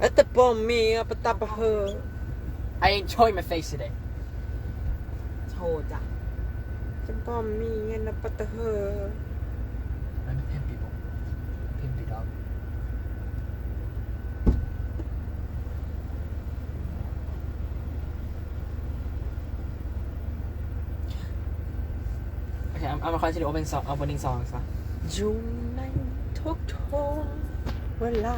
At the bomb me up at the her I enjoy my face today โชว์จ้ะ The bomb me and up at the her I'm a pimp people pimpy dog โอเค I'm I'm gonna continue opening song opening songs นะอยู่ในทุกทุกเวลา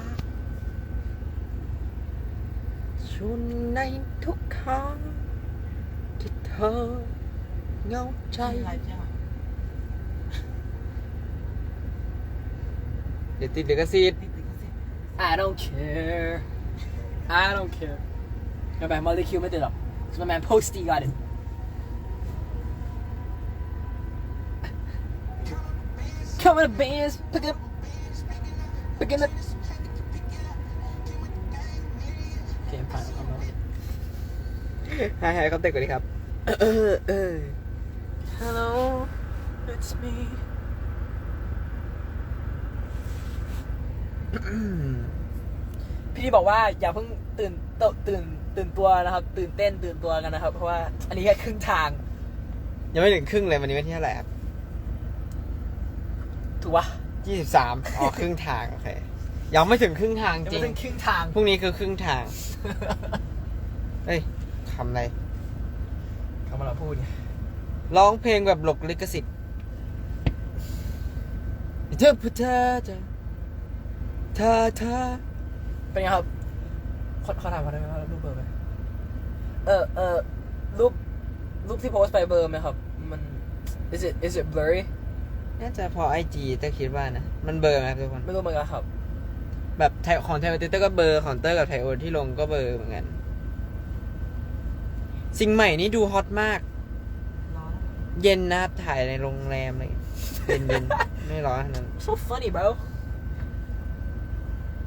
Schon ein Tukan Gitter Ngao chai Để I don't care. I don't care. My man, mới đi kêu mới được My man, Posty got it. gọi được bands, pick up, pick up. ให้ให้เขาเตะก่อนดีครับเออเออ Hello it's me พี่บอกว่าอย่าเพิ่งตื่นตตื่นตื่นตัวนะครับ ตื่นเต้นตื่นตัวกันนะครับ เพราะว่าอันนี้แค่ครึ่งทาง ยังไม่ถึงครึ่งเลยวันนี้วันที่เท่าไหร่ครับถูกปะยี่สิบสามอ๋อครึ่งทางโอเคยังไม่ถึงครึ่งทางยังจริไม่งถึงครึ่งทางพรุ่งนี้คือครึ่งทางเอ้ย ทำอะไรเขามาเราพูดไงร้องเพลงแบบหลบลิขสิทธิ์เธอพูดเธอจะเธอเธอเป็นไงครับเขาเขาถามเขาได้ไหมว่ารูปเบอร์ไหมเออเออรูปรูปที่โพสต์ไปเบอร์ไหมครับ มัน is it is it blurry น่าจะพอไอจีเตอร์คิดว่านะ มันเบอร์ไหมครับทุกคน ไม่รู้เหมือนกันครับ แบบไทยของไทยเตอร์ก็เบอร์ของเตอร์กับไทยโอที่ลงก็เบอร์เหมือนกัน สิ่งใหม่นี้ดูฮอตมาก ร้อน เย็นนะครับถ่ายในโรงแรมเลยเย็นเย็นๆไม่ร้อนขนาดนั้น so funny bro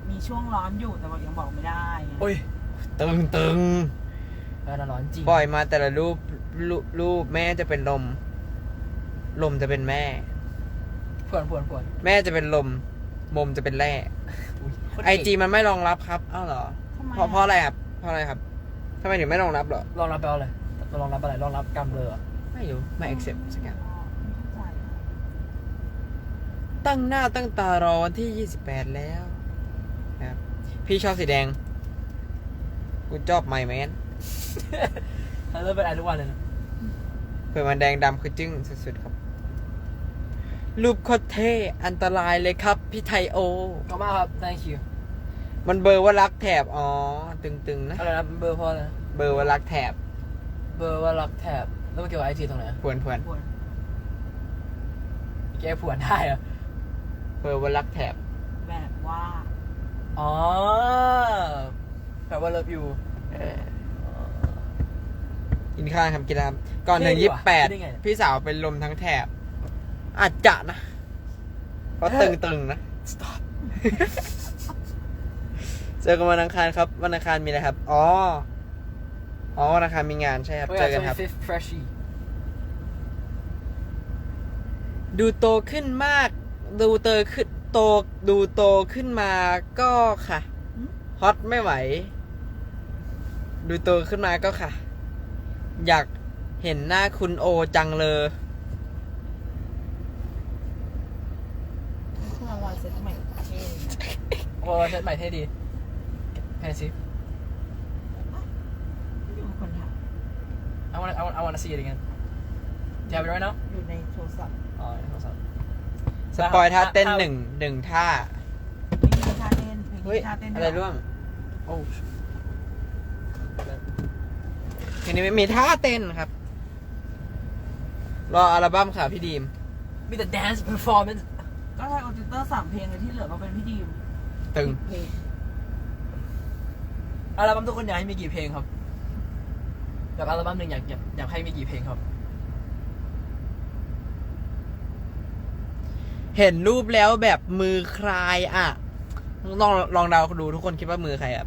มีช่วงร้อนอยู่แต่ว่ายังบอกไม่ได้ไงโอ้ย ตึงตึงเออน่าร้อนจริงปล่อยมาแต่ละรูปรูปรูปแม่จะเป็นลม ลมจะเป็นแม่ ผวนผวนผวนแม่จะเป็นลม มมจะเป็นแร่ อุ๊ยโคตรไอเก่งจีมันไม่รองรับครับ อ้าวเหรอ ทำไมเพราะเพราะอะไรครับเพราะอะไรครับ ทำไมถึงไม่รองรับเหรอลองรับไปเอาเลยลองรับอะไรลองรับกำเบลออะไม่รู้ ไม่ accept สักอย่างอ๋อไม่เข้าใจตั้งหน้าตั้งตารอวันที่ 28 แล้วนะครับพี่ชอบสีแดง กูชอบไมแมนแล้วเริ่มเป็นไอทุกวันเลยนะเผื่อมันแดงดำคือจึ้งสุดๆครับ รูปโคตรเท่อันตรายเลยครับ พี่ไทโอขอบคุณมากครับ thank you มันเบอร์ว่ารักแถบ อ๋อ ตึงๆนะ อะไรนะเบอร์เพราะอะไรนะเบอร์ว่ารักแถบเบอร์ว่ารับแถบแล้วมันเกี่ยวกับไอจีตรงไหนอะพวนพวนปวดแกผวนได้เหรอเบอร์ว่ารักแถบ แบบว่า อ๋อแปลว่า love you เออกินข้าวครับกินน้ำก่อนถึงเท่ดียี่ว่ะแปดได้ไงเนี่ย พี่สาวเป็นลมทั้งแถบ อาจจะนะ เพราะตึงๆนะ stop เจอกันวันอังคารครับ วันอังคารมีอะไรครับ อ๋อ อ๋อวันอังคารมีงานใช่ครับ Oh เจ yeah, อกันครับ 25th freshie ดูโตขึ้นมาก ดูเตอขึ้นโต ดูโตขึ้นมาก็ค่ะ ฮอตไม่ไหว ดูโตขึ้นมาก็ค่ะ อยากเห็นหน้าคุณโอจังเลยคืออะไรเซ็ตใหม่เท่นะ โอ้เซตใหม่เท่ดี แพนซิไม่อยู่คนถาม I want I want I want to see it again Do you have it right now อยู่ในโทรศัพท์อ๋อในโทรศัพท์ สปอยท่าเต้นหนึ่งหนึ่งท่า เพลงนี้ท่าเต้นเพลงเฮ้ย นี้ท่าเต้นอะไรร่วง โอ้ทีนี้ไม่มีท่าเต้นครับ รออัลบั้มค่ะพี่ดีม มีแต่ dance performance ก็ไทยโอติเตอร์สามเพลงเลยที่เหลือก็เป็นพี่ดีมตึง เพลง อัลบั้มทุกคนอยากให้มีกี่เพลงครับแบบอัลบั้มหนึ่งอยากอยากอยากให้มีกี่เพลงครับ เห็นรูปแล้วแบบมือใครอะลองลองเดาดูทุกคนคิดว่ามือใครอะ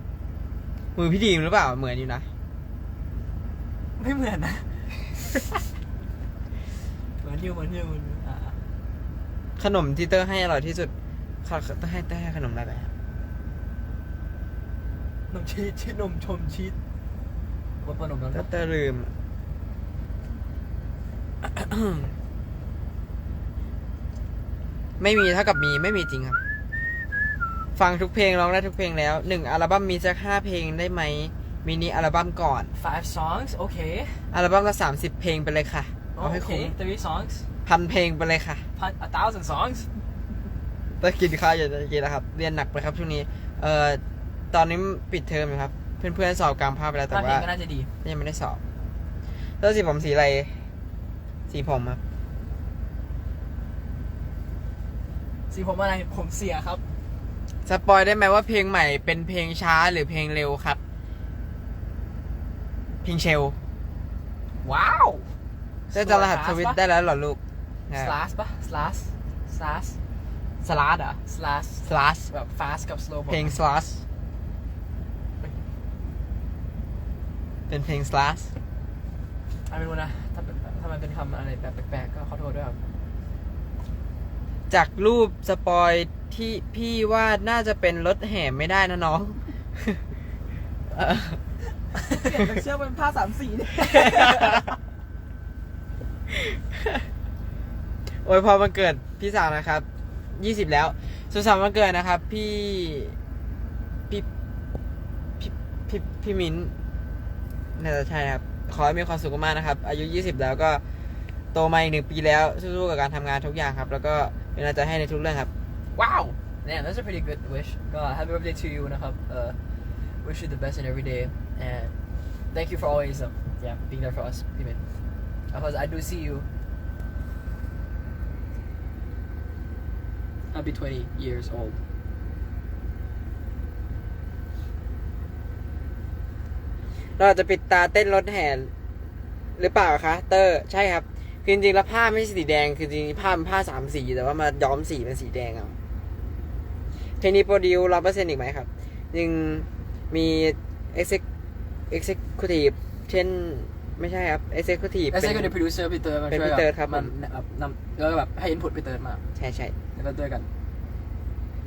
มือพี่ดีมหรือเปล่าเหมือนอยู่นะไม่เหมือนนะ เหมือนอยู่เหมือนอยู่เหมือนอยู่อ่าขนมที่เตอร์ให้อร่อยที่สุดเขาต้องให้เตอร์ให้ขนมอะไรไปครับ นมชีสชีสนมชมชีสว่าขนมนั้นก็ปะจะลืม ไม่มีเท่ากับมีไม่มีจริงครับ ฟังทุกเพลงร้องได้ทุกเพลงแล้วหนึ่งอัลบั้มมีสักห้าเพลงได้ไหมมินิอัลบั้มก่อน five songs โอเคอัลบั้มละสามสิบเพลงไปเลยค่ะเอาให้โอเค คุ้ม three songs พันเพลงไปเลยค่ะ พัน a thousand songs ต้องกินข้าวอย่าจะกินแล้วครับ เรียนหนักไปครับช่วงนี้ เอ่อ ตอนนี้ปิดเทอมอยู่ครับ เพื่อนๆสอบกลางภาคไปแล้วแต่ถ้าเพลว่างก็น่าจะดี ยังไม่ได้สอบ แล้วสีผมสีอะไร สีผมครับ สีผมอะไร ผมเสียครับ สปอยได้ไหมว่าเพลงใหม่เป็นเพลงช้าหรือเพลงเร็วครับ เพลงเชลว้าวได้จะรหัสทวิตได้แล้วเหรอลูก slash ปะ slash slash สลัดอะ slash สลัดแบบ fast กับ slow เพลงสลัด เป็นเพลงสลัดอะไม่รู้นะ ถ้าเป็นถ้ามันเป็นคำอะไรแบบแปลกๆ ก็ขอโทษด้วยครับ จากรูปสปอยที่พี่ว่าน่าจะเป็นรถแห่ไม่ได้นะน้อง เออเปลี่ยนจากเชือกเป็นผ้าสามสีเนี่ยโอ้ยพอมันเกิดพี่สาวนะครับ ยี่สิบแล้ว สุขสันต์วันเกิดนะครับ พี่ พี่ พี่ พี่พี่มิ้นท์ น่าจะใช่ครับ ขอให้มีความสุขมากนะครับ อายุยี่สิบแล้วก็โตมาอีกหนึ่งปีแล้วสู้ๆกับการทำงานทุกอย่างครับ แล้วก็เป็นกำลังใจให้ในทุกเรื่องครับ Wow man that's a pretty good wish ก็ happy birthday to you นะครับ uh, wish you the best in every day and thank you for always um, yeah being there for us พี่เมน because I do see you I'll be 20 years old เราจะปิดตาเต้นรถแห่หรือเปล่าคะ เตอร์ใช่ครับ คือจริงๆแล้วผ้าไม่ใช่สีแดง คือจริงๆผ้ามันผ้าสามสี แต่ว่ามาย้อมสีเป็นสีแดงเอาเพลงนี้โปรดิวร้อยเปอร์เซ็นต์อีกไหมครับยังมีเอ็กซ์เอ็กซ์คูทีฟเช่นไม่ใช่ครับเอ็กซ์คูทีฟ executive producer พี่เติร์ดมาเป็นช่วยพี่เติร์ดครับมันแบบนำแล้วก็แบบให้ input พี่เติร์ดมา ใช่ใช่แล้วก็ด้วยกัน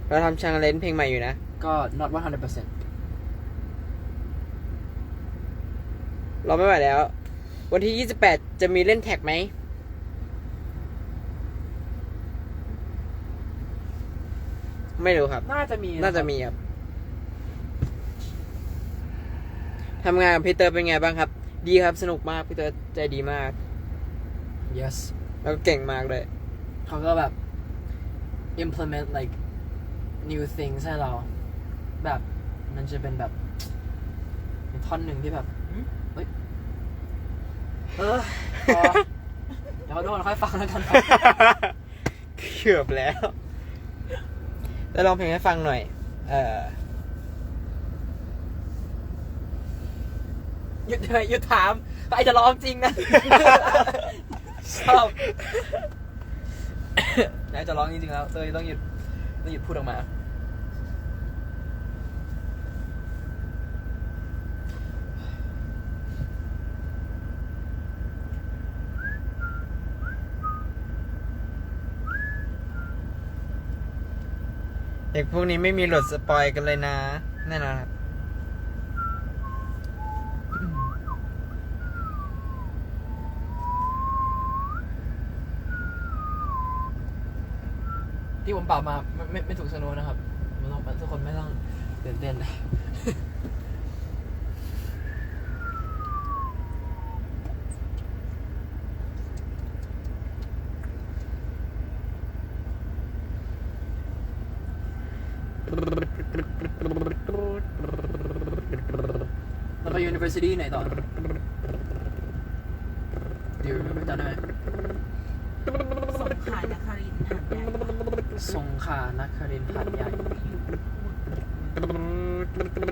เราทำชังเลนเพลงใหม่อยู่นะ ก็ not 100% เราไม่ไหวแล้ว วันที่ 28 จะมีเล่นแท็กไหม ไม่รู้ครับ น่าจะมีน่าจะมีครับทำงานกับพี่เตอร์เป็นไงบ้างครับ ดีครับสนุกมากพี่เตอร์ใจดีมาก yes แล้วก็เก่งมากเลยเขาก็แบบ implement like new things ให้เรา แบบมันจะเป็นแบบเป็นท่อนหนึ่งที่แบบหึเฮ้ย เออพอเดี๋ยวทุกคนค่อยฟังแล้วกันครับเกือบแล้ว แล้วลองเพลงให้ฟังหน่อย เออหยุดเลยหยุดถามไอจะร้องจริงนะ ชอบไอจะร้องจริงๆแล้วเตยต้องหยุดต้องหยุดพูดออกมา เด็กพวกนี้ไม่มีหลดสปอยกันเลยนะแน่นอนครับที่ผมเป่ามาไม่ไม่ถูกสนุนนะครับไม่ต้องทุกคนไม่ต้องตื่นเต้น แล้วไป university ไหนต่อ Do you remember จำได้ไหมสงขลานครินทร์หาดใหญ่สงขลานครินทร์หาดใหญ่ Nice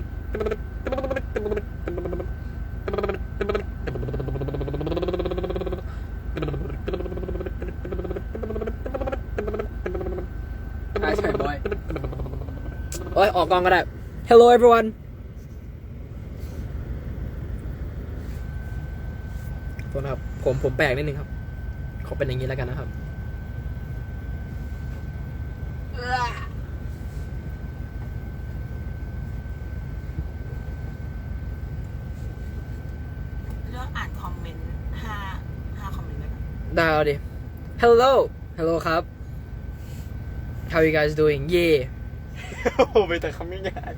ออกกองก็ได้ Hello everyone ตัวนะครับ ผมผมแปลกนิดนึงครับ ขอเป็นอย่างนี้แล้วกันนะครับ เลือกอ่านคอมเมนต์ห้าคอมเมนต์ได้ปะได้เอาดิ Hello Hello ครับ How you guys doing Yeah โอ้ไปแต่คำไม่าก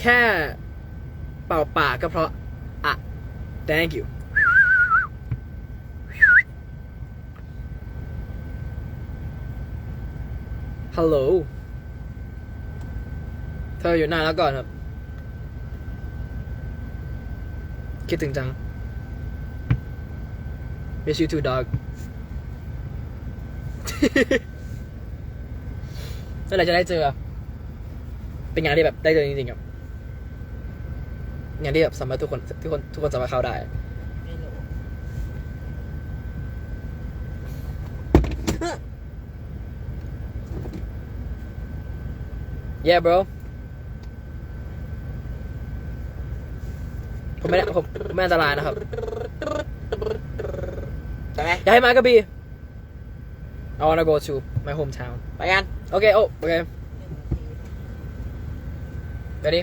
แค่เป่าปากก็เพราะ อะ thank you Hello เธออยู่นานแล้วก่อนครับ คิดถึงจัง Miss you too dog เมื่อไหร่จะได้เจอ เป็นงานที่แบบได้เจอจริงๆครับงานที่แบบสามารถทุกคนทุกคนทุกคนสามารถเข้าได้ไม่รู้ Yeah bro ผมไม่ได้ผมผมไม่อันตรายนะครับใช่ไหมอยากให้มากระบี่ I wanna go to my hometown ไปกัน โอเค โอ้โอเค ready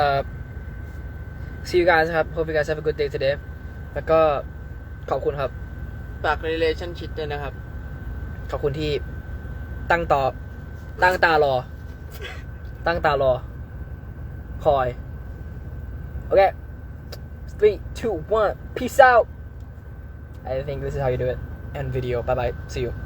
uh see you guys ครับ hope you guys have a good day today แล้วก็ขอบคุณครับ ฝาก relationship ด้วยนะครับ ขอบคุณที่ตั้งต่อ ตั้งตารอ ตั้งตารอ คอย โอเค three two one peace out I think this is how you do it end video bye bye see you